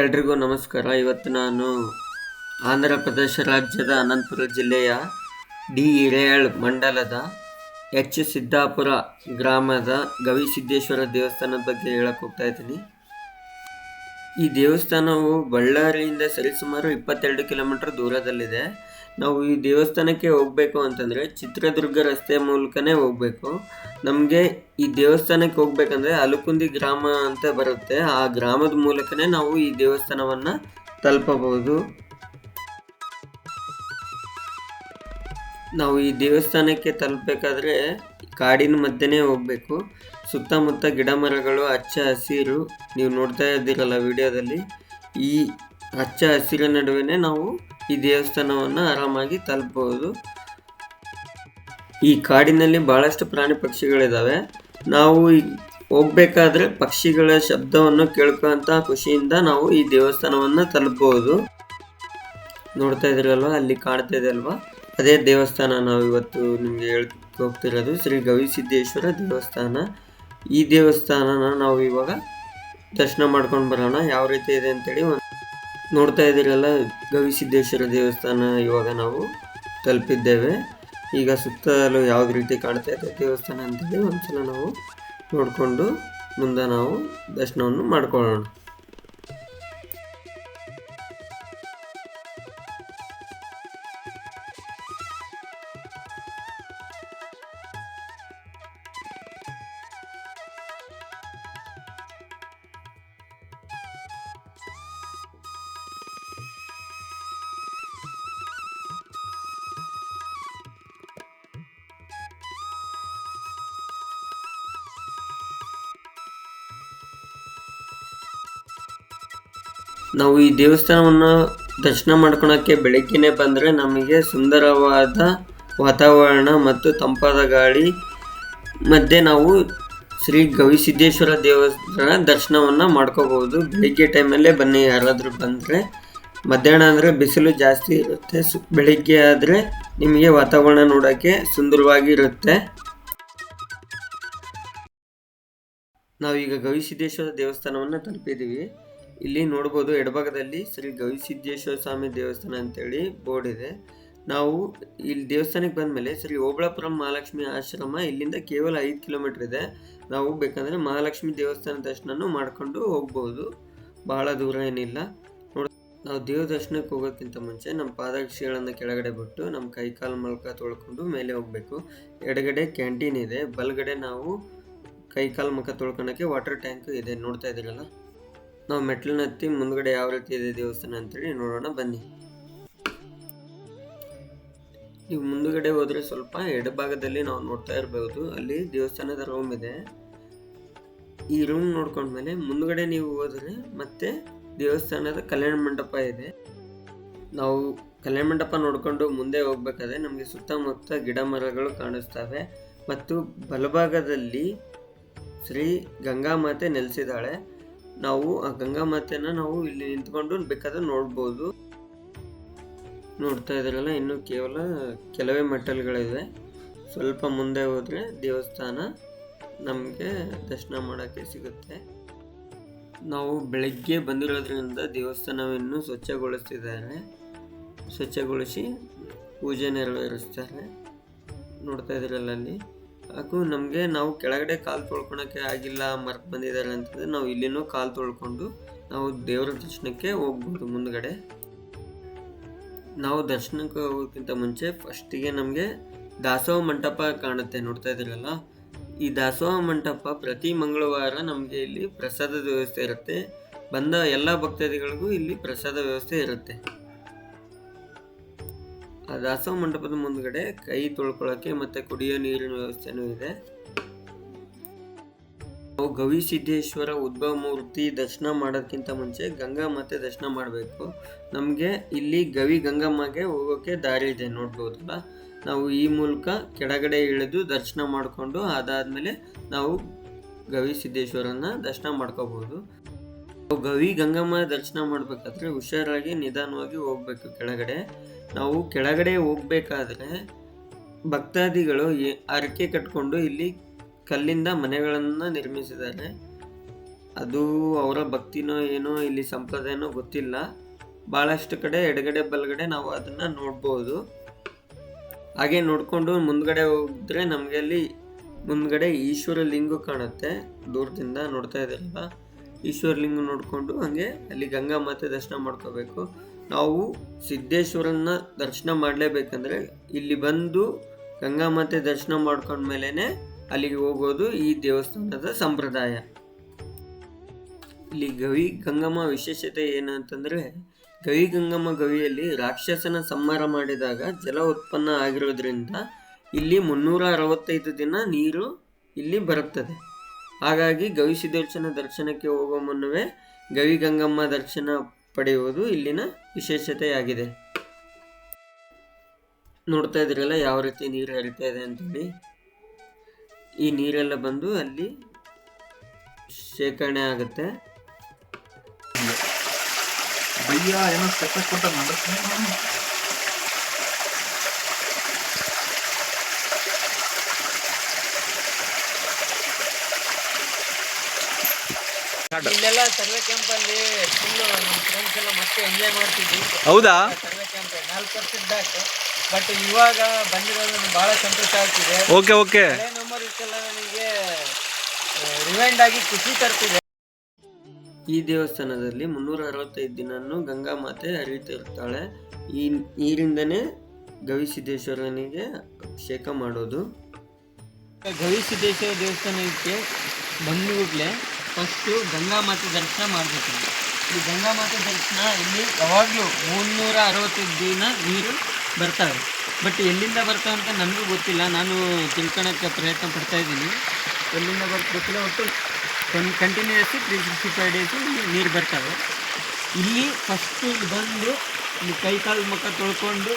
ಎಲ್ರಿಗೂ ನಮಸ್ಕಾರ. ಇವತ್ತು ನಾನು ಆಂಧ್ರ ಪ್ರದೇಶ ರಾಜ್ಯದ ಅನಂತಪುರ ಜಿಲ್ಲೆಯ ಡಿ ಇರೇಳ್ ಮಂಡಲದ ಎಚ್ ಸಿದ್ದಾಪುರ ಗ್ರಾಮದ ಗವಿಸಿದ್ದೇಶ್ವರ ದೇವಸ್ಥಾನದ ಬಗ್ಗೆ ಹೇಳಕ್ಕೆ ಹೋಗ್ತಾ ಇದ್ದೀನಿ. ಈ ದೇವಸ್ಥಾನವು ಬಳ್ಳಾರಿಯಿಂದ ಸರಿಸುಮಾರು ಇಪ್ಪತ್ತೆರಡು ಕಿಲೋಮೀಟರ್ ದೂರದಲ್ಲಿದೆ. ನಾವು ಈ ದೇವಸ್ಥಾನಕ್ಕೆ ಹೋಗಬೇಕು ಅಂತಂದರೆ ಚಿತ್ರದುರ್ಗ ರಸ್ತೆ ಮೂಲಕನೇ ಹೋಗಬೇಕು. ನಮಗೆ ಈ ದೇವಸ್ಥಾನಕ್ಕೆ ಹೋಗ್ಬೇಕಂದ್ರೆ ಅಲುಕುಂದಿ ಗ್ರಾಮ ಅಂತ ಬರುತ್ತೆ. ಆ ಗ್ರಾಮದ ಮೂಲಕನೇ ನಾವು ಈ ದೇವಸ್ಥಾನವನ್ನು ತಲುಪಬಹುದು. ನಾವು ಈ ದೇವಸ್ಥಾನಕ್ಕೆ ತಲುಪಬೇಕಾದ್ರೆ ಕಾಡಿನ ಮಧ್ಯೆನೇ ಹೋಗಬೇಕು. ಸುತ್ತಮುತ್ತ ಗಿಡ ಮರಗಳು, ಹಚ್ಚ ಹಸಿರು, ನೀವು ನೋಡ್ತಾ ಇದ್ದೀರಲ್ಲ ವಿಡಿಯೋದಲ್ಲಿ, ಈ ಹಚ್ಚ ಹಸಿರ ನಡುವೆ ನಾವು ಈ ದೇವಸ್ಥಾನವನ್ನು ಆರಾಮಾಗಿ ತಲುಪಬಹುದು ಈ ಕಾಡಿನಲ್ಲಿ ಬಹಳಷ್ಟು ಪ್ರಾಣಿ ಪಕ್ಷಿಗಳಿದ್ದಾವೆ ನಾವು ಹೋಗ್ಬೇಕಾದ್ರೆ ಪಕ್ಷಿಗಳ ಶಬ್ದವನ್ನು ಕೇಳ್ಕೊಂತ ಖುಷಿಯಿಂದ ನಾವು ಈ ದೇವಸ್ಥಾನವನ್ನು ತಲುಪಬಹುದು ನೋಡ್ತಾ ಇದ್ರಲ್ವಾ ಅಲ್ಲಿ ಕಾಣ್ತಾ ಇದೆ ಅಲ್ವಾ? ಅದೇ ದೇವಸ್ಥಾನ ನಾವು ಇವತ್ತು ನಿಮಗೆ ಹೇಳ್ ಹೋಗ್ತಿರೋದು ಶ್ರೀ ಗವಿಸಿದ್ದೇಶ್ವರ ದೇವಸ್ಥಾನ. ಈ ದೇವಸ್ಥಾನನ ನಾವು ಇವಾಗ ದರ್ಶನ ಮಾಡ್ಕೊಂಡು ಬರೋಣ. ಯಾವ ರೀತಿ ಇದೆ ಅಂತೇಳಿ ಒಂದ್- ನೋಡ್ತಾ ಇದ್ದೀರಲ್ಲ ಗವಿಸಿದ್ದೇಶ್ವರ ದೇವಸ್ಥಾನ ಇವಾಗ ನಾವು ತಲುಪಿದ್ದೇವೆ. ಈಗ ಸುತ್ತಲೂ ಯಾವ್ದು ರೀತಿ ಕಾಣ್ತಾ ಇದೆ ದೇವಸ್ಥಾನ ಅಂತೇಳಿ ಒಂದ್ಸಲ ನಾವು ನೋಡಿಕೊಂಡು ಮುಂದೆ ನಾವು ದರ್ಶನವನ್ನು ಮಾಡ್ಕೊಳ್ಳೋಣ. ನಾವು ಈ ದೇವಸ್ಥಾನವನ್ನು ದರ್ಶನ ಮಾಡ್ಕೊಳಕ್ಕೆ ಬೆಳಗ್ಗೆನೆ ಬಂದರೆ ನಮಗೆ ಸುಂದರವಾದ ವಾತಾವರಣ ಮತ್ತು ತಂಪಾದ ಗಾಳಿ, ಮಧ್ಯೆ ನಾವು ಶ್ರೀ ಗವಿಸಿದ್ದೇಶ್ವರ ದೇವಸ್ಥಾನ ದರ್ಶನವನ್ನು ಮಾಡ್ಕೋಬಹುದು. ಬೆಳಿಗ್ಗೆ ಟೈಮಲ್ಲೇ ಬನ್ನಿ, ಯಾರಾದರೂ ಬಂದರೆ. ಮಧ್ಯಾಹ್ನ ಅಂದರೆ ಬಿಸಿಲು ಜಾಸ್ತಿ ಇರುತ್ತೆ. ಸು, ಬೆಳಿಗ್ಗೆ ಆದರೆ ನಿಮಗೆ ವಾತಾವರಣ ನೋಡೋಕ್ಕೆ ಸುಂದರವಾಗಿರುತ್ತೆ ನಾವೀಗ ಗವಿಸಿದ್ದೇಶ್ವರ ದೇವಸ್ಥಾನವನ್ನು ತಲುಪಿದ್ದೀವಿ. ಇಲ್ಲಿ ನೋಡ್ಬೋದು ಎಡಭಾಗದಲ್ಲಿ ಶ್ರೀ ಗವಿಸಿದ್ದೇಶ್ವರ ಸ್ವಾಮಿ ದೇವಸ್ಥಾನ ಅಂತೇಳಿ ಬೋರ್ಡ್ ಇದೆ. ನಾವು ಇಲ್ಲಿ ದೇವಸ್ಥಾನಕ್ಕೆ ಬಂದಮೇಲೆ ಶ್ರೀ ಓಬಳಾಪುರಂ ಮಹಾಲಕ್ಷ್ಮಿ ಆಶ್ರಮ ಇಲ್ಲಿಂದ ಕೇವಲ ಐದು ಕಿಲೋಮೀಟರ್ ಇದೆ. ನಾವು ಬೇಕಂದರೆ ಮಹಾಲಕ್ಷ್ಮಿ ದೇವಸ್ಥಾನ ದರ್ಶನನೂ ಮಾಡ್ಕೊಂಡು ಹೋಗ್ಬೋದು. ಬಹಳ ದೂರ ಏನಿಲ್ಲ. ನೋಡಿ ನಾವು ದೇವ ದರ್ಶನಕ್ಕೆ ಹೋಗೋಕ್ಕಿಂತ ಮುಂಚೆ ನಮ್ಮ ಪಾದಾಕ್ಷಿಗಳನ್ನು ಕೆಳಗಡೆ ಬಿಟ್ಟು ನಮ್ಮ ಕೈ ಕಾಲು ತೊಳ್ಕೊಂಡು ಮೇಲೆ ಹೋಗಬೇಕು. ಎಡಗಡೆ ಕ್ಯಾಂಟೀನ್ ಇದೆ. ಬಲಗಡೆ ನಾವು ಕೈ ಕಾಲು ಮುಖ ತೊಳ್ಕೊಳಕ್ಕೆ ವಾಟರ್ ಟ್ಯಾಂಕ್ ಇದೆ. ನೋಡ್ತಾ ಇದ್ದೀರಲ್ಲ? ನಾವು ಮೆಟ್ಲನ್ನ ಹತ್ತಿ ಮುಂದ್ಗಡೆ ಯಾವ ರೀತಿ ಇದೆ ದೇವಸ್ಥಾನ ಅಂತೇಳಿ ನೋಡೋಣ, ಬನ್ನಿ. ನೀವು ಮುಂದುಗಡೆ ಹೋದ್ರೆ ಸ್ವಲ್ಪ ಎಡಭಾಗದಲ್ಲಿ ನಾವು ನೋಡ್ತಾ ಇರಬಹುದು ಅಲ್ಲಿ ದೇವಸ್ಥಾನದ ರೂಮ್ ಇದೆ. ಈ ರೂಮ್ ನೋಡ್ಕೊಂಡ್ಮೇಲೆ ಮುಂದ್ಗಡೆ ನೀವು ಹೋದ್ರೆ ಮತ್ತೆ ದೇವಸ್ಥಾನದ ಕಲ್ಯಾಣ ಮಂಟಪ ಇದೆ. ನಾವು ಕಲ್ಯಾಣ ಮಂಟಪ ನೋಡ್ಕೊಂಡು ಮುಂದೆ ಹೋಗ್ಬೇಕಾದ್ರೆ ನಮಗೆ ಸುತ್ತಮುತ್ತ ಗಿಡ ಮರಗಳು ಕಾಣಿಸ್ತವೆ. ಮತ್ತು ಬಲಭಾಗದಲ್ಲಿ ಶ್ರೀ ಗಂಗಾ ಮಾತೆ ನೆಲೆಸಿದಾಳೆ ನಾವು, ಆ ಗಂಗಾ ಮಾತೆನ ನಾವು ಇಲ್ಲಿ ನಿಂತ್ಕೊಂಡು ಬೇಕಾದ್ರೆ ನೋಡ್ಬೋದು. ನೋಡ್ತಾ ಇದ್ರಲ್ಲ, ಇನ್ನು ಕೇವಲ ಕೆಲವೇ ಮೆಟ್ಟಲ್ಗಳಿವೆ. ಸ್ವಲ್ಪ ಮುಂದೆ ಹೋದರೆ ದೇವಸ್ಥಾನ ನಮಗೆ ದರ್ಶನ ಮಾಡೋಕ್ಕೆ ಸಿಗುತ್ತೆ. ನಾವು ಬೆಳಗ್ಗೆ ಬಂದಿರೋದ್ರಿಂದ ದೇವಸ್ಥಾನವನ್ನು ಸ್ವಚ್ಛಗೊಳಿಸ್ತಿದ್ದಾರೆ. ಸ್ವಚ್ಛಗೊಳಿಸಿ ಪೂಜೆ ನೆರವೇರಿಸ್ತಾರೆ. ನೋಡ್ತಾ ಇದ್ರಲ್ಲ ಅಲ್ಲಿ. ಹಾಗೂ ನಮಗೆ ನಾವು ಕೆಳಗಡೆ ಕಾಲು ತೊಳ್ಕೊಳಕ್ಕೆ ಆಗಿಲ್ಲ, ಮರ್ತು ಬಂದಿದ್ದಾರೆ ಅಂತಂದರೆ ನಾವು ಇಲ್ಲಿನೂ ಕಾಲು ತೊಳ್ಕೊಂಡು ನಾವು ದೇವರ ದರ್ಶನಕ್ಕೆ ಹೋಗ್ಬೋದು ಮುಂದಗಡೆ. ನಾವು ದರ್ಶನಕ್ಕೆ ಹೋಗೋಕ್ಕಿಂತ ಮುಂಚೆ ಫಸ್ಟಿಗೆ ನಮಗೆ ದಾಸೋಹ ಮಂಟಪ ಕಾಣುತ್ತೆ, ನೋಡ್ತಾ ಇದ್ದೀರಲ್ಲ? ಈ ದಾಸೋಹ ಮಂಟಪ ಪ್ರತಿ ಮಂಗಳವಾರ ನಮಗೆ ಇಲ್ಲಿ ಪ್ರಸಾದದ ವ್ಯವಸ್ಥೆ ಇರುತ್ತೆ. ಬಂದ ಎಲ್ಲ ಭಕ್ತಾದಿಗಳಿಗೂ ಇಲ್ಲಿ ಪ್ರಸಾದ ವ್ಯವಸ್ಥೆ ಇರುತ್ತೆ. ದಾಸೋಹ ಮಂಟಪದ ಮುಂದ್ಗಡೆ ಕೈ ತೊಳ್ಕೊಳ್ಳೋಕೆ ಮತ್ತೆ ಕುಡಿಯೋ ನೀರಿನ ವ್ಯವಸ್ಥೆನೂ ಇದೆ. ನಾವು ಗವಿಸಿದ್ದೇಶ್ವರ ಉದ್ಭವ ಮೂರ್ತಿ ದರ್ಶನ ಮಾಡೋದಕ್ಕಿಂತ ಮುಂಚೆ ಗಂಗಾ ಮತ್ತೆ ದರ್ಶನ ಮಾಡಬೇಕು. ನಮಗೆ ಇಲ್ಲಿ ಗವಿ ಗಂಗಮ್ಮಗೆ ಹೋಗೋಕೆ ದಾರಿ ಇದೆ, ನೋಡ್ಬೋದಲ್ಲ? ನಾವು ಈ ಮೂಲಕ ಕೆಳಗಡೆ ಇಳಿದು ದರ್ಶನ ಮಾಡಿಕೊಂಡು ಅದಾದಮೇಲೆ ನಾವು ಗವಿಸಿದ್ದೇಶ್ವರನ ದರ್ಶನ ಮಾಡ್ಕೋಬಹುದು. ನಾವು ಗವಿ ಗಂಗಮ್ಮ ದರ್ಶನ ಮಾಡಬೇಕಾದ್ರೆ ಹುಷಾರಾಗಿ ನಿಧಾನವಾಗಿ ಹೋಗ್ಬೇಕು ಕೆಳಗಡೆ. ನಾವು ಕೆಳಗಡೆ ಹೋಗ್ಬೇಕಾದ್ರೆ ಭಕ್ತಾದಿಗಳು ಹರಕೆ ಕಟ್ಕೊಂಡು ಇಲ್ಲಿ ಕಲ್ಲಿಂದ ಮನೆಗಳನ್ನು ನಿರ್ಮಿಸಿದ್ದಾರೆ. ಅದು ಅವರ ಭಕ್ತಿನೋ ಏನೋ ಇಲ್ಲಿ ಸಂಪ್ರದಾಯನೋ ಗೊತ್ತಿಲ್ಲ. ಭಾಳಷ್ಟು ಕಡೆ ಎಡಗಡೆ ಬಲಗಡೆ ನಾವು ಅದನ್ನು ನೋಡ್ಬೋದು. ಹಾಗೆ ನೋಡಿಕೊಂಡು ಮುಂದ್ಗಡೆ ಹೋಗಿದ್ರೆ ನಮಗೆ ಅಲ್ಲಿ ಮುಂದ್ಗಡೆ ಈಶ್ವರ ಲಿಂಗು ಕಾಣುತ್ತೆ. ದೂರದಿಂದ ನೋಡ್ತಾ ಇದ್ದೀರಲ್ಲ ಈಶ್ವರ ಲಿಂಗ ನೋಡಿಕೊಂಡು ಹಂಗೆ ಅಲ್ಲಿ ಗಂಗಾ ಮಾತೆ ದರ್ಶನ ಮಾಡ್ಕೋಬೇಕು. ನಾವು ಸಿದ್ದೇಶ್ವರನ ದರ್ಶನ ಮಾಡಲೇಬೇಕಂದ್ರೆ ಇಲ್ಲಿ ಬಂದು ಗಂಗಾ ಮಾತೆ ದರ್ಶನ ಮಾಡ್ಕೊಂಡ್ಮೇಲೆ ಅಲ್ಲಿಗೆ ಹೋಗೋದು ಈ ದೇವಸ್ಥಾನದ ಸಂಪ್ರದಾಯ. ಇಲ್ಲಿ ಗವಿ ಗಂಗಮ್ಮ ವಿಶೇಷತೆ ಏನು ಅಂತಂದರೆ ಗವಿ ಗಂಗಮ್ಮ ಗವಿಯಲ್ಲಿ ರಾಕ್ಷಸನ ಸಂಹಾರ ಮಾಡಿದಾಗ ಜಲ ಉತ್ಪನ್ನ ಆಗಿರೋದ್ರಿಂದ ಇಲ್ಲಿ ಮುನ್ನೂರ ಅರವತ್ತೈದು ದಿನ ನೀರು ಇಲ್ಲಿ ಬರುತ್ತದೆ. ಹಾಗಾಗಿ ಗವಿಸಿದ್ದೇಶ್ವರನ ದರ್ಶನಕ್ಕೆ ಹೋಗುವ ಮುನ್ನವೇ ಗವಿ ಗಂಗಮ್ಮ ದರ್ಶನ ಪಡೆಯುವುದು ಇಲ್ಲಿನ ವಿಶೇಷತೆಯಾಗಿದೆ. ನೋಡ್ತಾ ಇದ್ರಲ್ಲ ಯಾವ ರೀತಿ ನೀರು ಹರಿತಾ ಇದೆ ಅಂತೇಳಿ. ಈ ನೀರೆಲ್ಲ ಬಂದು ಅಲ್ಲಿ ಶೇಖರಣೆ ಆಗುತ್ತೆ. ಬಯ್ಯ ಏನೋ ಇಲ್ಲೆಲ್ಲ ಸರ್ವೆ ಕ್ಯಾಂಪ್ ಅಲ್ಲಿ ಫುಲ್ ನಮ್ಮ ಫ್ರೆಂಡ್ಸ್ ಎಲ್ಲ ಮತ್ತೆ ಎಂಜಾಯ್ ಮಾಡ್ತಿದ್ವಿ. ಹೌದಾ? ಸರ್ವೆ ಕ್ಯಾಂಪ್ ನಾಲ್ಕು ವರ್ಷದ ಬ್ಯಾಕ್ ಬಟ್ ಇವಾಗ ಬಂದಿರೋದು ನನಗೆ ಬಹಳ ಸಂತೋಷ ಆಗ್ತಿದೆ. Okay okay. ಹಳೆ ಮೆಮೊರೀಸ್ ಎಲ್ಲ ನನಗೆ ರಿವೈಂಡ್ ಆಗಿ ಖುಷಿ ತರ್ತಿದೆ. ಈ ದೇವಸ್ಥಾನದಲ್ಲಿ ಮುನ್ನೂರ ಅರವತ್ತೈದು ದಿನನೂ ಗಂಗಾ ಮಾತೆ ಹರಿತಿರ್ತಾಳೆ ಈ ನೀರಿಂದನೇ ಗವಿಸಿದ್ದೇಶ್ವರನಿಗೆ ಅಭಿಷೇಕ ಮಾಡೋದು. ಗವಿಸಿದ್ದೇಶ್ವರ ದೇವಸ್ಥಾನಕ್ಕೆ ಬಂದ್ಬಿಟ್ಲೆ ಫಸ್ಟು ಗಂಗಾ ಮಾತೆ ದರ್ಶನ ಮಾಡಬೇಕು. ಈ ಗಂಗಾ ಮಾತೆ ದರ್ಶನ ಇಲ್ಲಿ ಯಾವಾಗಲೂ ಮುನ್ನೂರ ಅರವತ್ತು ದಿನ ನೀರು ಬರ್ತವೆ. ಬಟ್ ಎಲ್ಲಿಂದ ಬರ್ತಾವೆ ಅಂತ ನನಗೂ ಗೊತ್ತಿಲ್ಲ. ನಾನು ತಿಳ್ಕೊಳಕ್ಕೆ ಪ್ರಯತ್ನ ಪಡ್ತಾ ಇದ್ದೀನಿ. ಎಲ್ಲಿಂದ ಬರ್ತಾ, ಗೊತ್ತಿಲ್ಲ. ಒಟ್ಟು ಒಂದು continuous three sixty five days ನೀರು ಬರ್ತವೆ. ಇಲ್ಲಿ ಫಸ್ಟು ಬಂದು ಇಲ್ಲಿ ಕೈ ಕಾಲು ಮುಖ ತೊಳ್ಕೊಂಡು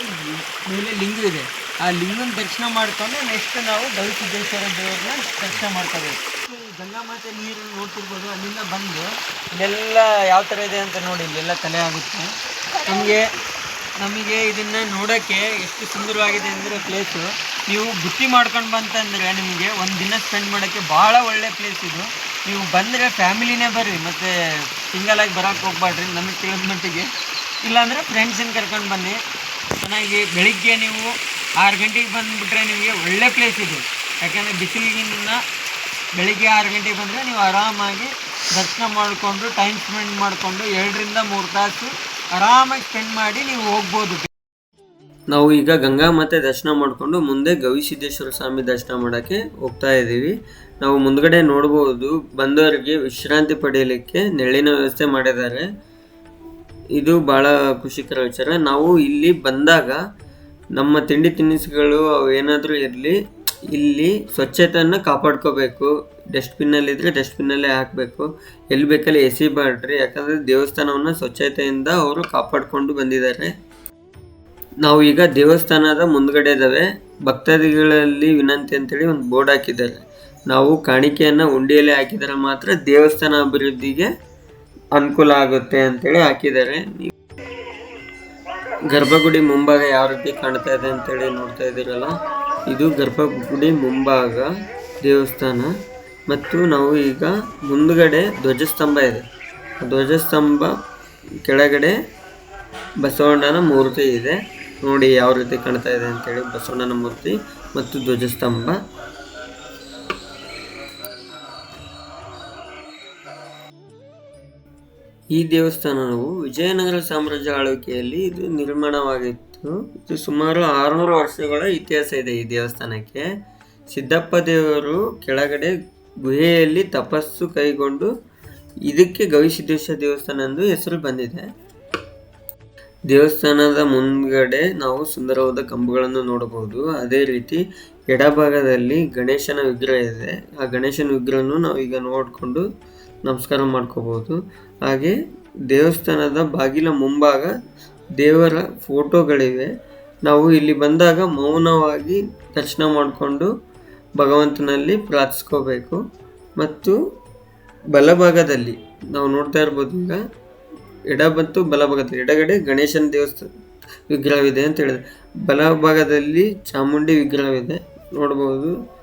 ಮೇಲೆ ಲಿಂಗ ಇದೆ. ಆ ಲಿಂಗನ ದರ್ಶನ ಮಾಡ್ಕೊಂಡು ನೆಕ್ಸ್ಟ್ ನಾವು ಗವಿಸಿದ್ದೇಶ್ವರ ದೇವ್ರನ್ನ ದರ್ಶನ ಮಾಡ್ಕೋಬೇಕು. ಈ ಗಂಗಾ ಮಾತೆ ನೀರು ನೋಡ್ತಿರ್ಬೋದು, ಅಲ್ಲಿಂದ ಬಂದು ಇದೆಲ್ಲ ಯಾವ ಥರ ಇದೆ ಅಂತ ನೋಡಿ, ಇಲ್ಲೆಲ್ಲ ತಲೆ ಆಗುತ್ತೆ. ನಮಗೆ ನಮಗೆ ಇದನ್ನ ನೋಡೋಕ್ಕೆ ಎಷ್ಟು ಸುಂದರವಾಗಿದೆ ಅಂದರೆ ಪ್ಲೇಸು ನೀವು ಬುತ್ತಿ ಮಾಡ್ಕೊಂಡು ಬಂತಂದರೆ ನಿಮಗೆ ಒಂದು ದಿನ ಸ್ಪೆಂಡ್ ಮಾಡೋಕ್ಕೆ ಭಾಳ ಒಳ್ಳೆ ಪ್ಲೇಸ್ ಇದು. ನೀವು ಬಂದರೆ ಫ್ಯಾಮಿಲಿನೇ ಬರ್ರಿ, ಮತ್ತು ಸಿಂಗಲಾಗಿ ಬರೋಕ್ಕೆ ಹೋಗ್ಬಾಡ್ರಿ ನನಗೆ ತಿಳಿದ ಮಟ್ಟಿಗೆ. ಇಲ್ಲಾಂದರೆ ಫ್ರೆಂಡ್ಸನ್ನ ಕರ್ಕೊಂಡು ಬನ್ನಿ. ಚೆನ್ನಾಗಿ ಬೆಳಿಗ್ಗೆ ನೀವು ಆರು ಗಂಟೆಗೆ ಬಂದುಬಿಟ್ರೆ ನಿಮಗೆ ಒಳ್ಳೆ ಪ್ಲೇಸ್ ಇದು. ಯಾಕಂದರೆ ಬಿಸಿಲಿಗಿನ್ನ ಬೆಳಿಗ್ಗೆ ಆರು ಗಂಟೆಗೆ ಬಂದರೆ ನೀವು ಆರಾಮಾಗಿ ದರ್ಶನ ಮಾಡಿಕೊಂಡು ಟೈಮ್ ಸ್ಪೆಂಡ್ ಮಾಡಿಕೊಂಡು ಎರಡರಿಂದ ಮೂರು ತಾಸು ಆರಾಮಾಗಿ ಸ್ಪೆಂಡ್ ಮಾಡಿ ನೀವು ಹೋಗ್ಬೋದು. ನಾವು ಈಗ ಗಂಗಾ ಮಾತೆ ದರ್ಶನ ಮಾಡಿಕೊಂಡು ಮುಂದೆ ಗವಿಸಿದ್ದೇಶ್ವರ ಸ್ವಾಮಿ ದರ್ಶನ ಮಾಡೋಕ್ಕೆ ಹೋಗ್ತಾ ಇದ್ದೀವಿ. ನಾವು ಮುಂದ್ಗಡೆ ನೋಡ್ಬೋದು, ಬಂದವರಿಗೆ ವಿಶ್ರಾಂತಿ ಪಡೆಯಲಿಕ್ಕೆ ನೆರಳಿನ ವ್ಯವಸ್ಥೆ ಮಾಡಿದ್ದಾರೆ. ಇದು ಭಾಳ ಖುಷಿಕರ ವಿಚಾರ. ನಾವು ಇಲ್ಲಿ ಬಂದಾಗ ನಮ್ಮ ತಿಂಡಿ ತಿನಿಸುಗಳು ಅವು ಏನಾದರೂ ಇರಲಿ ಇಲ್ಲಿ ಸ್ವಚ್ಛತೆಯನ್ನು ಕಾಪಾಡ್ಕೋಬೇಕು. ಡಸ್ಟ್ಬಿನ್ನಲ್ಲಿದ್ದರೆ ಡಸ್ಟ್ಬಿನ್ನಲ್ಲೇ ಹಾಕಬೇಕು. ಎಲ್ಲಿ ಬೇಕಲ್ಲಿ ಬಾಡ್ರಿ ಯಾಕಂದರೆ ದೇವಸ್ಥಾನವನ್ನು ಸ್ವಚ್ಛತೆಯಿಂದ ಅವರು ಕಾಪಾಡಿಕೊಂಡು ಬಂದಿದ್ದಾರೆ. ನಾವು ಈಗ ದೇವಸ್ಥಾನದ ಮುಂದ್ಗಡೆ ಇದ್ದಾವೆ ಭಕ್ತಾದಿಗಳಲ್ಲಿ ವಿನಂತಿ ಅಂತೇಳಿ ಒಂದು ಬೋರ್ಡ್ ಹಾಕಿದ್ದಾರೆ. ನಾವು ಕಾಣಿಕೆಯನ್ನು ಉಂಡಿಯಲ್ಲಿ ಹಾಕಿದರೆ ಮಾತ್ರ ದೇವಸ್ಥಾನ ಅಭಿವೃದ್ಧಿಗೆ ಅನುಕೂಲ ಆಗುತ್ತೆ ಅಂತೇಳಿ ಹಾಕಿದ್ದಾರೆ. ಗರ್ಭಗುಡಿ ಮುಂಭಾಗ ಯಾವ ರೀತಿ ಕಾಣ್ತಾ ಇದೆ ಅಂತೇಳಿ ನೋಡ್ತಾ ಇದ್ದೀರಲ್ಲ? ಇದು ಗರ್ಭಗುಡಿ ಮುಂಭಾಗ ದೇವಸ್ಥಾನ. ಮತ್ತು ನಾವು ಈಗ ಮುಂದ್ಗಡೆ ಧ್ವಜಸ್ತಂಭ ಇದೆ. ಧ್ವಜಸ್ತಂಭ ಕೆಳಗಡೆ ಬಸವಣ್ಣನ ಮೂರ್ತಿ ಇದೆ. ನೋಡಿ ಯಾವ ರೀತಿ ಕಾಣ್ತಾ ಇದೆ ಅಂತೇಳಿ ಬಸವಣ್ಣನ ಮೂರ್ತಿ ಮತ್ತು ಧ್ವಜಸ್ತಂಭ. ಈ ದೇವಸ್ಥಾನವು ವಿಜಯನಗರ ಸಾಮ್ರಾಜ್ಯ ಆಳ್ವಿಕೆಯಲ್ಲಿ ಇದು ನಿರ್ಮಾಣವಾಗಿತ್ತು. ಇದು ಸುಮಾರು ಆರುನೂರು ವರ್ಷಗಳ ಇತಿಹಾಸ ಇದೆ ಈ ದೇವಸ್ಥಾನಕ್ಕೆ. ಸಿದ್ದಪ್ಪ ದೇವರು ಕೆಳಗಡೆ ಗುಹೆಯಲ್ಲಿ ತಪಸ್ಸು ಕೈಗೊಂಡು ಇದಕ್ಕೆ ಗವಿಸಿದ್ದೇಶ್ವರ ದೇವಸ್ಥಾನ ಎಂದು ಹೆಸರು ಬಂದಿದೆ. ದೇವಸ್ಥಾನದ ಮುಂದ್ಗಡೆ ನಾವು ಸುಂದರವಾದ ಕಂಬಗಳನ್ನು ನೋಡಬಹುದು. ಅದೇ ರೀತಿ ಎಡಭಾಗದಲ್ಲಿ ಗಣೇಶನ ವಿಗ್ರಹ ಇದೆ. ಆ ಗಣೇಶನ ವಿಗ್ರಹನು ನಾವು ಈಗ ನೋಡಿಕೊಂಡು ನಮಸ್ಕಾರ ಮಾಡ್ಕೋಬಹುದು. ಹಾಗೆ ದೇವಸ್ಥಾನದ ಬಾಗಿಲ ಮುಂಭಾಗ ದೇವರ ಫೋಟೋಗಳಿವೆ. ನಾವು ಇಲ್ಲಿ ಬಂದಾಗ ಮೌನವಾಗಿ ದರ್ಶನ ಮಾಡಿಕೊಂಡು ಭಗವಂತನಲ್ಲಿ ಪ್ರಾರ್ಥಿಸ್ಕೋಬೇಕು. ಮತ್ತು ಬಲಭಾಗದಲ್ಲಿ, ನಾವು ನೋಡ್ತಾ ಇರ್ಬೋದು ಈಗ, ಎಡ ಮತ್ತು ಬಲಭಾಗದಲ್ಲಿ, ಎಡಗಡೆ ಗಣೇಶನ ದೇವಸ್ಥಾನ ವಿಗ್ರಹವಿದೆ ಅಂತ ಹೇಳಿದೆ ಬಲಭಾಗದಲ್ಲಿ ಚಾಮುಂಡಿ ವಿಗ್ರಹವಿದೆ, ನೋಡ್ಬೋದು.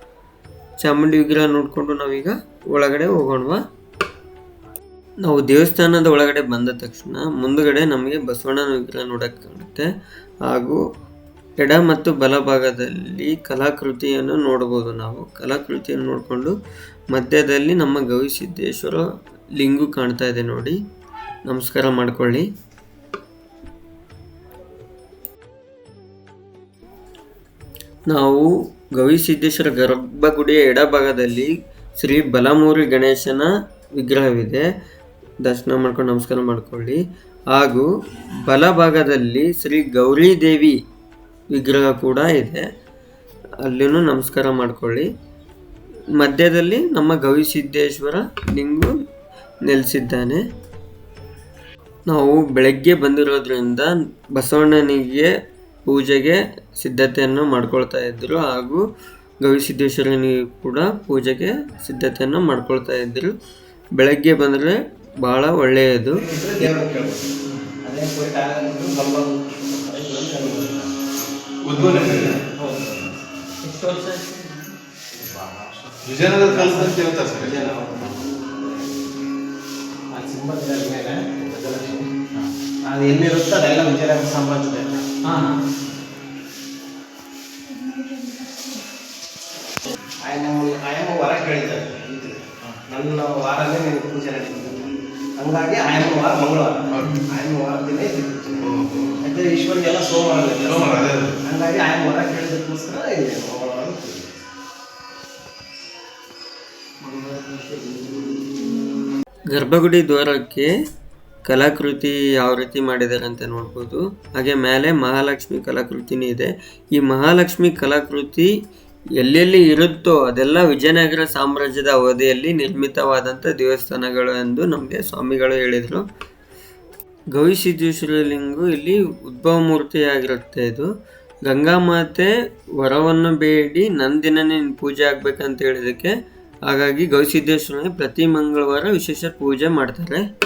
ಚಾಮುಂಡಿ ವಿಗ್ರಹ ನೋಡಿಕೊಂಡು ನಾವೀಗ ಒಳಗಡೆ ಹೋಗೋಣವಾ? ನಾವು ದೇವಸ್ಥಾನದ ಒಳಗಡೆ ಬಂದ ತಕ್ಷಣ ಮುಂದುಗಡೆ ನಮಗೆ ಬಸವಣ್ಣನ ವಿಗ್ರಹ ನೋಡಕ್ಕೆ ಕಾಣುತ್ತೆ. ಹಾಗೂ ಎಡ ಮತ್ತು ಬಲಭಾಗದಲ್ಲಿ ಕಲಾಕೃತಿಯನ್ನು ನೋಡಬಹುದು ನಾವು. ಕಲಾಕೃತಿಯನ್ನು ನೋಡಿಕೊಂಡು ಮಧ್ಯದಲ್ಲಿ ನಮ್ಮ ಗವಿಸಿದ್ದೇಶ್ವರ ಲಿಂಗು ಕಾಣ್ತಾ ಇದೆ ನೋಡಿ. ನಮಸ್ಕಾರ ಮಾಡ್ಕೊಳ್ಳಿ. ನಾವು ಗವಿಸಿದ್ದೇಶ್ವರ ಗರ್ಭಗುಡಿಯ ಎಡಭಾಗದಲ್ಲಿ ಶ್ರೀ ಬಲಮೂರಿ ಗಣೇಶನ ವಿಗ್ರಹವಿದೆ. ದರ್ಶನ ಮಾಡ್ಕೊಂಡು ನಮಸ್ಕಾರ ಮಾಡ್ಕೊಳ್ಳಿ. ಹಾಗೂ ಬಲಭಾಗದಲ್ಲಿ ಶ್ರೀ ಗೌರಿ ದೇವಿ ವಿಗ್ರಹ ಕೂಡ ಇದೆ. ಅಲ್ಲಿನೂ ನಮಸ್ಕಾರ ಮಾಡ್ಕೊಳ್ಳಿ. ಮಧ್ಯದಲ್ಲಿ ನಮ್ಮ ಗವಿಸಿದ್ದೇಶ್ವರ ಲಿಂಗು ನೆಲೆಸಿದ್ದಾನೆ. ನಾವು ಬೆಳಗ್ಗೆ ಬಂದಿರೋದ್ರಿಂದ ಬಸವಣ್ಣನಿಗೆ ಪೂಜೆಗೆ ಸಿದ್ಧತೆಯನ್ನು ಮಾಡ್ಕೊಳ್ತಾ ಇದ್ದರು ಹಾಗೂ ಗವಿಸಿದ್ದೇಶ್ವರನಿಗೆ ಕೂಡ ಪೂಜೆಗೆ ಸಿದ್ಧತೆಯನ್ನು ಮಾಡ್ಕೊಳ್ತಾ ಇದ್ದರು ಬೆಳಗ್ಗೆ ಬಂದರೆ ಭಾಳ ಒಳ್ಳೆಯದು. ವಿಜಯನಗರ ಕಾಲದ ಅಂತ ಹೇಳ್ತಾರೆ ಸರ್. ಅದು ಎಲ್ಲಿರುತ್ತೋ ಅದೆಲ್ಲ ವಿಜಯನಗರ ಸಾಮ್ರಾಜ್ಯದ ಆಯಮ್ಮ ಆಯಮ್ಮ ವರ ಕೇಳಿದ್ದಾರೆ. ನನ್ನ ವಾರನೇ ನಿನಗೆ ಪೂಜೆ ನಡೀತದೆ ಹಂಗಾಗಿ ಆಯಮ್ಮ ವಾರ ಮಂಗಳವಾರ ಆಯಮ್ಮ ವಾರ ದಿನ. ಯಾಕಂದ್ರೆ ಸೋಮವಾರ ಇದೆ. ಸೋಮವಾರ. ಹಂಗಾಗಿ ಆಯಮ್ಮ ವಾರ ಕೇಳಿದಕ್ಕೋಸ್ಕರ ಮಂಗಳವಾರ. ಗರ್ಭಗುಡಿ ದ್ವಾರಕ್ಕೆ ಕಲಾಕೃತಿ ಯಾವ ರೀತಿ ಮಾಡಿದ್ದಾರೆ ಅಂತ ನೋಡ್ಬೋದು ಹಾಗೆ ಮೇಲೆ ಮಹಾಲಕ್ಷ್ಮಿ ಕಲಾಕೃತಿನೂ ಇದೆ ಈ ಮಹಾಲಕ್ಷ್ಮಿ ಕಲಾಕೃತಿ ಎಲ್ಲೆಲ್ಲಿ ಇರುತ್ತೋ ಅದೆಲ್ಲ ವಿಜಯನಗರ ಸಾಮ್ರಾಜ್ಯದ ಅವಧಿಯಲ್ಲಿ ನಿರ್ಮಿತವಾದಂಥ ದೇವಸ್ಥಾನಗಳು ಎಂದು ನಮಗೆ ಸ್ವಾಮಿಗಳು ಹೇಳಿದರು. ಗವಿಸಿದ್ದೇಶ್ವರಲಿಂಗು ಇಲ್ಲಿ ಉದ್ಭವ ಮೂರ್ತಿಯಾಗಿರುತ್ತೆ ಇದು. ಗಂಗಾಮಾತೆ ವರವನ್ನು ಬೇಡಿ ನಂದಿನೇ ಪೂಜೆ ಆಗ್ಬೇಕಂತ ಹೇಳಿದಕ್ಕೆ ಹಾಗಾಗಿ ಗವಿಸಿದ್ದೇಶ್ವರನಿಗೆ ಪ್ರತಿ ಮಂಗಳವಾರ ವಿಶೇಷ ಪೂಜೆ ಮಾಡ್ತಾರೆ.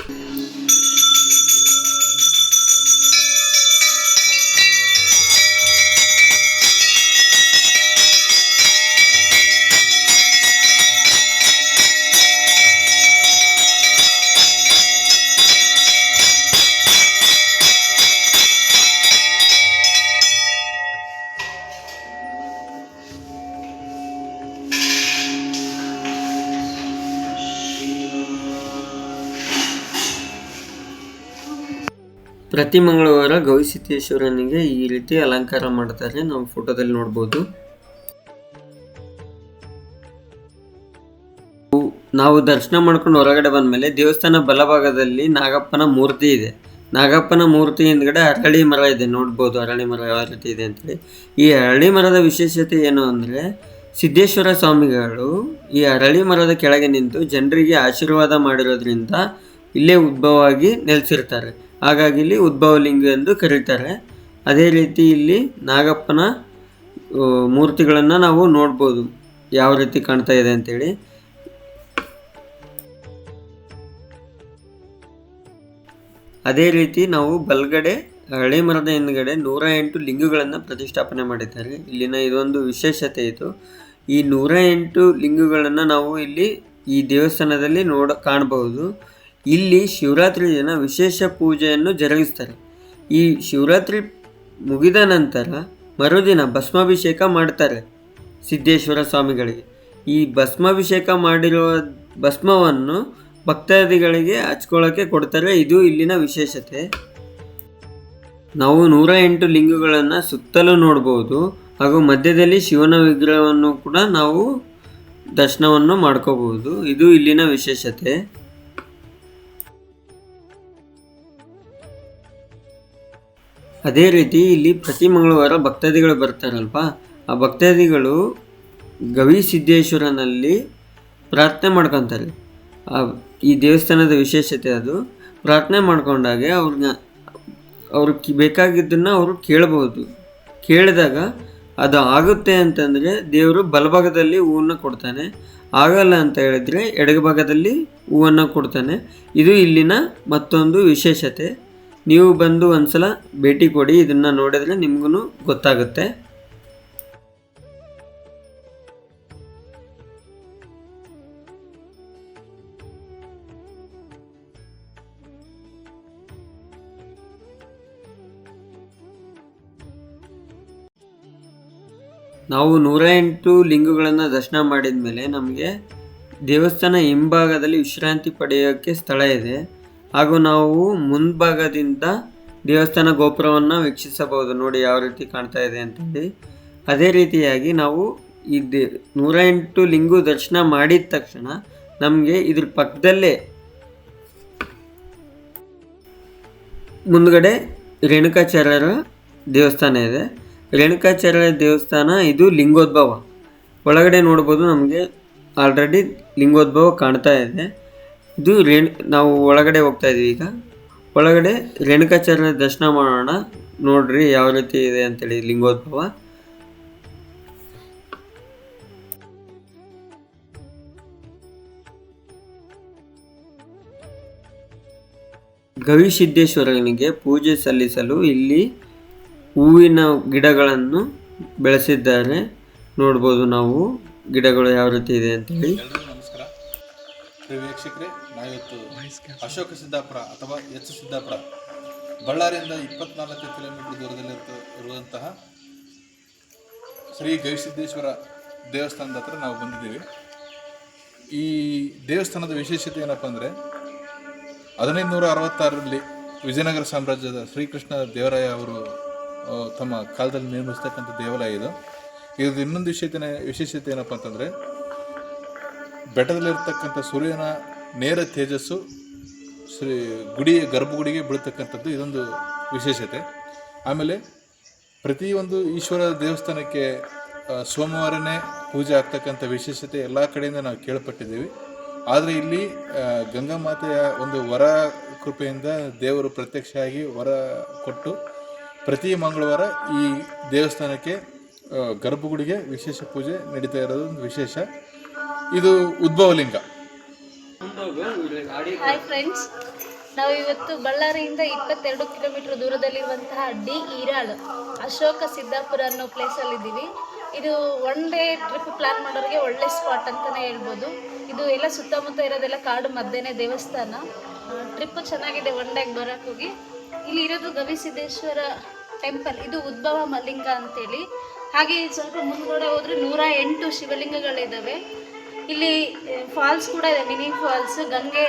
ಪ್ರತಿ ಮಂಗಳವಾರ ಗವಿಸಿದ್ದೇಶ್ವರನಿಗೆ ಈ ರೀತಿ ಅಲಂಕಾರ ಮಾಡ್ತಾರೆ. ನಾವು ಫೋಟೋದಲ್ಲಿ ನೋಡ್ಬೋದು. ನಾವು ದರ್ಶನ ಮಾಡ್ಕೊಂಡು ಹೊರಗಡೆ ಬಂದಮೇಲೆ ದೇವಸ್ಥಾನ ಬಲಭಾಗದಲ್ಲಿ ನಾಗಪ್ಪನ ಮೂರ್ತಿ ಇದೆ. ನಾಗಪ್ಪನ ಮೂರ್ತಿ ಹಿಂದ್ಗಡೆ ಅರಳಿ ಮರ ಇದೆ. ನೋಡ್ಬೋದು ಅರಳಿ ಮರ ಯಾವ ರೀತಿ ಇದೆ ಅಂತೇಳಿ. ಈ ಅರಳಿ ಮರದ ವಿಶೇಷತೆ ಏನು ಅಂದರೆ ಸಿದ್ದೇಶ್ವರ ಸ್ವಾಮಿಗಳು ಈ ಅರಳಿ ಮರದ ಕೆಳಗೆ ನಿಂತು ಜನರಿಗೆ ಆಶೀರ್ವಾದ ಮಾಡಿರೋದ್ರಿಂದ ಇಲ್ಲೇ ಉದ್ಭವವಾಗಿ ನೆಲೆಸಿರ್ತಾರೆ. ಹಾಗಾಗಿ ಇಲ್ಲಿ ಉದ್ಭವ ಲಿಂಗ ಎಂದು ಕರೀತಾರೆ. ಅದೇ ರೀತಿ ಇಲ್ಲಿ ನಾಗಪ್ಪನ ಮೂರ್ತಿಗಳನ್ನು ನಾವು ನೋಡ್ಬೋದು. ಯಾವ ರೀತಿ ಕಾಣ್ತಾ ಇದೆ ಅಂತೇಳಿ. ಅದೇ ರೀತಿ ನಾವು ಬಲ್ಗಡೆ, ಹಳೆ ಮರದ ಹಿಂದ್ಗಡೆ ನೂರ ಎಂಟು ಲಿಂಗಗಳನ್ನು ಪ್ರತಿಷ್ಠಾಪನೆ ಮಾಡಿದ್ದಾರೆ. ಇಲ್ಲಿನ ಇದೊಂದು ವಿಶೇಷತೆ ಇದು. ಈ ನೂರ ಎಂಟು ಲಿಂಗಗಳನ್ನು ನಾವು ಇಲ್ಲಿ ಈ ದೇವಸ್ಥಾನದಲ್ಲಿ ನೋಡ, ಕಾಣಬಹುದು. ಇಲ್ಲಿ ಶಿವರಾತ್ರಿ ದಿನ ವಿಶೇಷ ಪೂಜೆಯನ್ನು ಜರುಗಿಸ್ತಾರೆ. ಈ ಶಿವರಾತ್ರಿ ಮುಗಿದ ನಂತರ ಮರುದಿನ ಭಸ್ಮಾಭಿಷೇಕ ಮಾಡ್ತಾರೆ ಸಿದ್ದೇಶ್ವರ ಸ್ವಾಮಿಗಳಿಗೆ. ಈ ಭಸ್ಮಾಭಿಷೇಕ ಮಾಡಿರುವ ಭಸ್ಮವನ್ನು ಭಕ್ತಾದಿಗಳಿಗೆ ಹಚ್ಕೊಳ್ಳೋಕ್ಕೆ ಕೊಡ್ತಾರೆ. ಇದು ಇಲ್ಲಿನ ವಿಶೇಷತೆ. ನಾವು ನೂರ ಎಂಟು ಲಿಂಗಗಳನ್ನು ಸುತ್ತಲೂ ನೋಡ್ಬೋದು. ಹಾಗೂ ಮಧ್ಯದಲ್ಲಿ ಶಿವನ ವಿಗ್ರಹವನ್ನು ಕೂಡ ನಾವು ದರ್ಶನವನ್ನು ಮಾಡ್ಕೋಬಹುದು. ಇದು ಇಲ್ಲಿನ ವಿಶೇಷತೆ. ಅದೇ ರೀತಿ ಇಲ್ಲಿ ಪ್ರತಿ ಮಂಗಳವಾರ ಭಕ್ತಾದಿಗಳು ಬರ್ತಾರಲ್ವಾ ಆ ಭಕ್ತಾದಿಗಳು ಗವಿ ಸಿದ್ದೇಶ್ವರನಲ್ಲಿ ಪ್ರಾರ್ಥನೆ ಮಾಡ್ಕೊತಾರೆ. ಈ ದೇವಸ್ಥಾನದ ವಿಶೇಷತೆ ಅದು. ಪ್ರಾರ್ಥನೆ ಮಾಡ್ಕೊಂಡಾಗೆ ಅವ್ರನ್ನ ಅವ್ರಿಗೆ ಬೇಕಾಗಿದ್ದನ್ನು ಅವರು ಕೇಳ್ಬೋದು. ಕೇಳಿದಾಗ ಅದು ಆಗುತ್ತೆ ಅಂತಂದರೆ ದೇವರು ಬಲಭಾಗದಲ್ಲಿ ಹೂವನ್ನು ಕೊಡ್ತಾನೆ. ಆಗಲ್ಲ ಅಂತ ಹೇಳಿದರೆ ಎಡಗಭಾಗದಲ್ಲಿ ಹೂವನ್ನು ಕೊಡ್ತಾನೆ. ಇದು ಇಲ್ಲಿನ ಮತ್ತೊಂದು ವಿಶೇಷತೆ. ನೀವು ಬಂದು ಒಂದ್ಸಲ ಭೇಟಿ ಕೊಡಿ, ಇದನ್ನ ನೋಡಿದ್ರೆ ನಿಮಗೂ ಗೊತ್ತಾಗುತ್ತೆ. ನಾವು ನೂರ ಎಂಟು ಲಿಂಗಗಳನ್ನು ದರ್ಶನ ಮಾಡಿದ ಮೇಲೆ ನಮಗೆ ದೇವಸ್ಥಾನ ಹಿಂಭಾಗದಲ್ಲಿ ವಿಶ್ರಾಂತಿ ಪಡೆಯೋಕ್ಕೆ ಸ್ಥಳ ಇದೆ. ಹಾಗೂ ನಾವು ಮುಂಭಾಗದಿಂದ ದೇವಸ್ಥಾನ ಗೋಪುರವನ್ನು ವೀಕ್ಷಿಸಬಹುದು. ನೋಡಿ ಯಾವ ರೀತಿ ಕಾಣ್ತಾ ಇದೆ ಅಂತೇಳಿ ಅದೇ ರೀತಿಯಾಗಿ ನಾವು ಈ ದೇ ನೂರ ಎಂಟು ಲಿಂಗು ದರ್ಶನ ಮಾಡಿದ ತಕ್ಷಣ ನಮಗೆ ಇದ್ರ ಪಕ್ಕದಲ್ಲೇ ಮುಂದ್ಗಡೆ ರೇಣುಕಾಚಾರ್ಯರ ದೇವಸ್ಥಾನ ಇದೆ. ರೇಣುಕಾಚಾರ್ಯರ ದೇವಸ್ಥಾನ ಇದು ಲಿಂಗೋದ್ಭವ. ಒಳಗಡೆ ನೋಡ್ಬೋದು ನಮಗೆ ಆಲ್ರೆಡಿ ಲಿಂಗೋದ್ಭವ ಕಾಣ್ತಾ ಇದೆ. ಇದು ರೇಣು, ನಾವು ಒಳಗಡೆ ಹೋಗ್ತಾ ಇದೀವಿ ಈಗ. ಒಳಗಡೆ ರೇಣುಕಾಚಾರ್ಯ ದರ್ಶನ ಮಾಡೋಣ. ನೋಡ್ರಿ ಯಾವ ರೀತಿ ಇದೆ ಅಂತೇಳಿ ಲಿಂಗೋದ್ಭವ. ಗವಿಸಿದ್ದೇಶ್ವರನಿಗೆ ಪೂಜೆ ಸಲ್ಲಿಸಲು ಇಲ್ಲಿ ಹೂವಿನ ಗಿಡಗಳನ್ನು ಬೆಳೆಸಿದ್ದಾರೆ. ನೋಡ್ಬೋದು ನಾವು ಗಿಡಗಳು ಯಾವ ರೀತಿ ಇದೆ ಅಂತೇಳಿ. ವೀಕ್ಷಕರೇ ನಾವಿವತ್ತು ಅಶೋಕ ಸಿದ್ದಾಪುರ ಅಥವಾ ಎಚ್ ಸಿದ್ದಾಪುರ ಬಳ್ಳಾರಿಯಿಂದ ಇಪ್ಪತ್ನಾಲ್ಕು ಕಿಲೋಮೀಟರ್ ದೂರದಲ್ಲಿ ಇರುವಂತಹ ಶ್ರೀ ಗವಿಸಿದ್ದೇಶ್ವರ ದೇವಸ್ಥಾನದ ಹತ್ರ ನಾವು ಬಂದಿದ್ದೀವಿ. ಈ ದೇವಸ್ಥಾನದ ವಿಶೇಷತೆ ಏನಪ್ಪ ಅಂದರೆ ಹದಿನೈದು ನೂರ ಅರವತ್ತಾರರಲ್ಲಿ ವಿಜಯನಗರ ಸಾಮ್ರಾಜ್ಯದ ಶ್ರೀಕೃಷ್ಣ ದೇವರಾಯ ಅವರು ತಮ್ಮ ಕಾಲದಲ್ಲಿ ನಿರ್ಮಿಸ್ತಕ್ಕಂಥ ದೇವಾಲಯ ಇದು. ಇದು ಇನ್ನೊಂದು ವಿಶೇಷತೆ ವಿಶೇಷತೆ ಏನಪ್ಪ ಅಂತಂದರೆ ಬೆಟ್ಟದಲ್ಲಿರ್ತಕ್ಕಂಥ ಸೂರ್ಯನ ನೇರ ತೇಜಸ್ಸು ಶ್ರೀ ಗುಡಿ, ಗರ್ಭಗುಡಿಗೆ ಬೀಳ್ತಕ್ಕಂಥದ್ದು ಇದೊಂದು ವಿಶೇಷತೆ. ಆಮೇಲೆ ಪ್ರತಿಯೊಂದು ಈಶ್ವರ ದೇವಸ್ಥಾನಕ್ಕೆ ಸೋಮವಾರನೇ ಪೂಜೆ ಆಗ್ತಕ್ಕಂಥ ವಿಶೇಷತೆ ಎಲ್ಲ ಕಡೆಯಿಂದ ನಾವು ಕೇಳ್ಪಟ್ಟಿದ್ದೀವಿ. ಆದರೆ ಇಲ್ಲಿ ಗಂಗಾ ಮಾತೆಯ ಒಂದು ವರ ಕೃಪೆಯಿಂದ ದೇವರು ಪ್ರತ್ಯಕ್ಷ ಆಗಿ ವರ ಕೊಟ್ಟು ಪ್ರತಿ ಮಂಗಳವಾರ ಈ ದೇವಸ್ಥಾನಕ್ಕೆ ಗರ್ಭಗುಡಿಗೆ ವಿಶೇಷ ಪೂಜೆ ನಡೀತಾ ಇರೋದು ಒಂದು ವಿಶೇಷ. ಇದು ಉದ್ಭವಲಿಂಗ. ಹಾಯ್ ಫ್ರೆಂಡ್ಸ್ ನಾವು ಇವತ್ತು ಬಳ್ಳಾರಿಯಿಂದ ಇಪ್ಪತ್ತೆರಡು ಕಿಲೋಮೀಟರ್ ದೂರದಲ್ಲಿರುವಂತಹ ಡಿ ಈರಾಳ್, ಅಶೋಕ ಸಿದ್ದಾಪುರ ಅನ್ನೋ ಪ್ಲೇಸಲ್ಲಿ ಇದ್ದೀವಿ ಇದು ಒನ್ ಡೇ ಟ್ರಿಪ್ ಪ್ಲಾನ್ ಮಾಡೋರಿಗೆ ಒಳ್ಳೆ ಸ್ಪಾಟ್ ಅಂತಲೇ ಹೇಳ್ಬೋದು. ಇದು ಎಲ್ಲ ಸುತ್ತಮುತ್ತ ಇರೋದೆಲ್ಲ ಕಾಡು ಮಧ್ಯೆನೇ ದೇವಸ್ಥಾನ. ಟ್ರಿಪ್ ಚೆನ್ನಾಗಿದೆ ಒನ್ ಡೇಗೆ ಬರೋಕ್ಕೆ ಹೋಗಿ. ಇಲ್ಲಿ ಇರೋದು ಗವಿಸಿದ್ದೇಶ್ವರ ಟೆಂಪಲ್ ಇದು ಉದ್ಭವ ಮಲಿಂಗ ಅಂತೇಳಿ. ಹಾಗೆ ಸ್ವಲ್ಪ ಮುಂದ್ಗಡೆ ಹೋದ್ರೆ ನೂರ ಎಂಟು ಶಿವಲಿಂಗಗಳಿದ್ದಾವೆ ಇಲ್ಲಿ ಫಾಲ್ಸ್ ಕೂಡ ಇದೆ, ಮಿನಿ ಫಾಲ್ಸ್, ಗಂಗೆ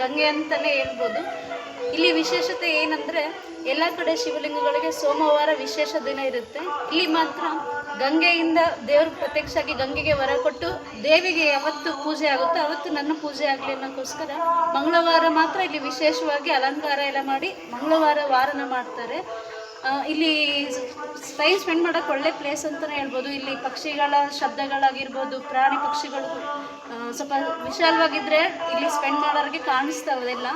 ಗಂಗೆ ಅಂತಲೇ ಹೇಳ್ಬೋದು. ಇಲ್ಲಿ ವಿಶೇಷತೆ ಏನಂದರೆ, ಎಲ್ಲ ಕಡೆ ಶಿವಲಿಂಗಗಳಿಗೆ ಸೋಮವಾರ ವಿಶೇಷ ದಿನ ಇರುತ್ತೆ. ಇಲ್ಲಿ ಮಾತ್ರ ಗಂಗೆಯಿಂದ ದೇವರು ಪ್ರತ್ಯಕ್ಷ ಆಗಿ ಗಂಗೆಗೆ ವರ ಕೊಟ್ಟು ದೇವಿಗೆ ಯಾವತ್ತು ಪೂಜೆ ಆಗುತ್ತೋ ಅವತ್ತು ನನ್ನ ಪೂಜೆ ಆಗಲಿ ಅನ್ನೋಕ್ಕೋಸ್ಕರ ಮಂಗಳವಾರ ಮಾತ್ರ ಇಲ್ಲಿ ವಿಶೇಷವಾಗಿ ಅಲಂಕಾರ ಎಲ್ಲ ಮಾಡಿ ಮಂಗಳವಾರ ವಾರನ ಮಾಡ್ತಾರೆ. ಇಲ್ಲಿ ಟೈಮ್ ಸ್ಪೆಂಡ್ ಮಾಡೋಕ್ಕೆ ಒಳ್ಳೆ ಪ್ಲೇಸ್ ಅಂತಲೇ ಹೇಳ್ಬೋದು. ಇಲ್ಲಿ ಪಕ್ಷಿಗಳ ಶಬ್ದಗಳಾಗಿರ್ಬೋದು, ಪ್ರಾಣಿ ಪಕ್ಷಿಗಳು ಸ್ವಲ್ಪ ವಿಶಾಲವಾಗಿದ್ದರೆ ಇಲ್ಲಿ ಸ್ಪೆಂಡ್ ಮಾಡೋರಿಗೆ ಕಾಣಿಸ್ತಾವದೆಲ್ಲ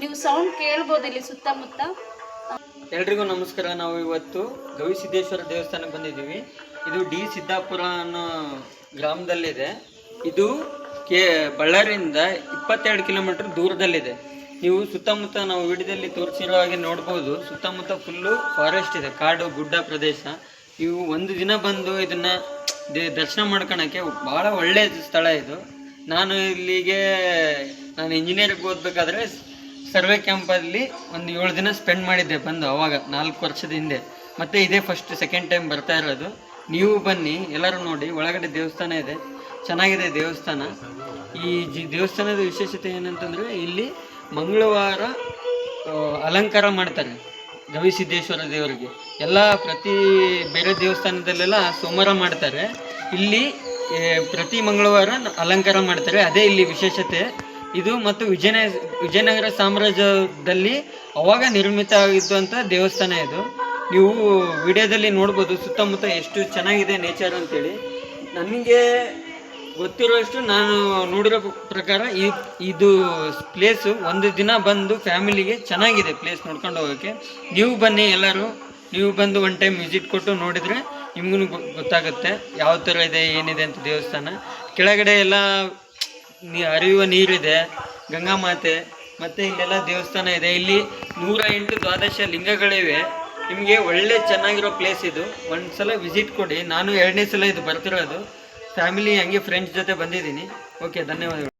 ನೀವು ಸೌಂಡ್ ಕೇಳ್ಬೋದು ಇಲ್ಲಿ ಸುತ್ತಮುತ್ತ. ಎಲ್ರಿಗೂ ನಮಸ್ಕಾರ. ನಾವು ಇವತ್ತು ಗವಿಸಿದ್ದೇಶ್ವರ ದೇವಸ್ಥಾನಕ್ಕೆ ಬಂದಿದ್ದೀವಿ. ಇದು ಡಿ ಸಿದ್ದಾಪುರ ಅನ್ನೋ ಗ್ರಾಮದಲ್ಲಿದೆ. ಇದು ಕೆ, ಬಳ್ಳಾರಿಯಿಂದ ಇಪ್ಪತ್ತೆರಡು ಕಿಲೋಮೀಟರ್ ದೂರದಲ್ಲಿದೆ. ನೀವು ಸುತ್ತಮುತ್ತ ನಾವು ವಿಡಿಯೋದಲ್ಲಿ ತೋರಿಸಿರೋ ಹಾಗೆ ನೋಡ್ಬೋದು. ಸುತ್ತಮುತ್ತ ಫುಲ್ಲು ಫಾರೆಸ್ಟ್ ಇದೆ, ಕಾಡು, ಗುಡ್ಡ ಪ್ರದೇಶ. ನೀವು ಒಂದು ದಿನ ಬಂದು ಇದನ್ನ ದರ್ಶನ ಮಾಡ್ಕೊಳಕ್ಕೆ ಭಾಳ ಒಳ್ಳೆಯ ಸ್ಥಳ ಇದು. ನಾನು ಇಲ್ಲಿಗೆ, ನಾನು ಇಂಜಿನಿಯರಿಂಗ್ ಓದಬೇಕಾದ್ರೆ ಸರ್ವೆ ಕ್ಯಾಂಪಲ್ಲಿ ಒಂದು ಏಳು ದಿನ ಸ್ಪೆಂಡ್ ಮಾಡಿದ್ದೆ ಬಂದು ಅವಾಗ, ನಾಲ್ಕು ವರ್ಷದ ಹಿಂದೆ. ಮತ್ತೆ ಇದೇ ಫಸ್ಟ್ ಸೆಕೆಂಡ್ ಟೈಮ್ ಬರ್ತಾ ಇರೋದು. ನೀವು ಬನ್ನಿ, ಎಲ್ಲರೂ ನೋಡಿ. ಒಳಗಡೆ ದೇವಸ್ಥಾನ ಇದೆ. ಚೆನ್ನಾಗಿದೆ ದೇವಸ್ಥಾನ. ಈ ದೇವಸ್ಥಾನದ ವಿಶೇಷತೆ ಏನಂತಂದರೆ ಇಲ್ಲಿ ಮಂಗಳವಾರ ಅಲಂಕಾರ ಮಾಡ್ತಾರೆ ಗವಿಸಿದ್ದೇಶ್ವರ ದೇವರಿಗೆ. ಎಲ್ಲ ಪ್ರತಿ ಬೇರೆ ದೇವಸ್ಥಾನದಲ್ಲೆಲ್ಲ ಸೋಮವಾರ ಮಾಡ್ತಾರೆ. ಇಲ್ಲಿ ಪ್ರತಿ ಮಂಗಳವಾರ ಅಲಂಕಾರ ಮಾಡ್ತಾರೆ. ಅದೇ ಇಲ್ಲಿ ವಿಶೇಷತೆ. ಇದು ಮತ್ತು ವಿಜಯನ, ವಿಜಯನಗರ ಸಾಮ್ರಾಜ್ಯದಲ್ಲಿ ಅವಾಗ ನಿರ್ಮಿತ ಆಗಿದ್ದಂಥ ದೇವಸ್ಥಾನ ಇದು. ನೀವು ವಿಡಿಯೋದಲ್ಲಿ ನೋಡ್ಬೋದು ಸುತ್ತಮುತ್ತ ಎಷ್ಟು ಚೆನ್ನಾಗಿದೆ ನೇಚರ್ ಅಂತೇಳಿ. ನನಗೆ ಗೊತ್ತಿರೋಷ್ಟು ನಾನು ನೋಡಿರೋ ಪ್ರಕಾರ ಈ, ಇದು ಪ್ಲೇಸು ಒಂದು ದಿನ ಬಂದು ಫ್ಯಾಮಿಲಿಗೆ ಚೆನ್ನಾಗಿದೆ ಪ್ಲೇಸ್ ನೋಡ್ಕೊಂಡು ಹೋಗೋಕ್ಕೆ. ನೀವು ಬನ್ನಿ ಎಲ್ಲರೂ. ನೀವು ಬಂದು ಒನ್ ಟೈಮ್ ವಿಸಿಟ್ ಕೊಟ್ಟು ನೋಡಿದರೆ ನಿಮಗೂ ಗೊತ್ತಾಗುತ್ತೆ ಯಾವ ಥರ ಇದೆ, ಏನಿದೆ ಅಂತ ದೇವಸ್ಥಾನ. ಕೆಳಗಡೆ ಎಲ್ಲ ಹರಿಯುವ ನೀರಿದೆ, ಗಂಗಾ ಮಾತೆ, ಮತ್ತು ಇಲ್ಲೆಲ್ಲ ದೇವಸ್ಥಾನ ಇದೆ. ಇಲ್ಲಿ ನೂರ ಎಂಟು ದ್ವಾದಶ ಲಿಂಗಗಳಿವೆ. ನಿಮಗೆ ಒಳ್ಳೆ ಚೆನ್ನಾಗಿರೋ ಪ್ಲೇಸ್ ಇದು. ಒಂದು ಸಲ ವಿಸಿಟ್ ಕೊಡಿ. ನಾನು ಎರಡನೇ ಸಲ ಇದು ಬರ್ತಿರೋದು. ಫ್ಯಾಮಿಲಿ ಹಂಗೆ ಫ್ರೆಂಡ್ಸ್ ಜೊತೆ ಬಂದಿದ್ದೀನಿ. ಓಕೆ ಧನ್ಯವಾದಗಳು.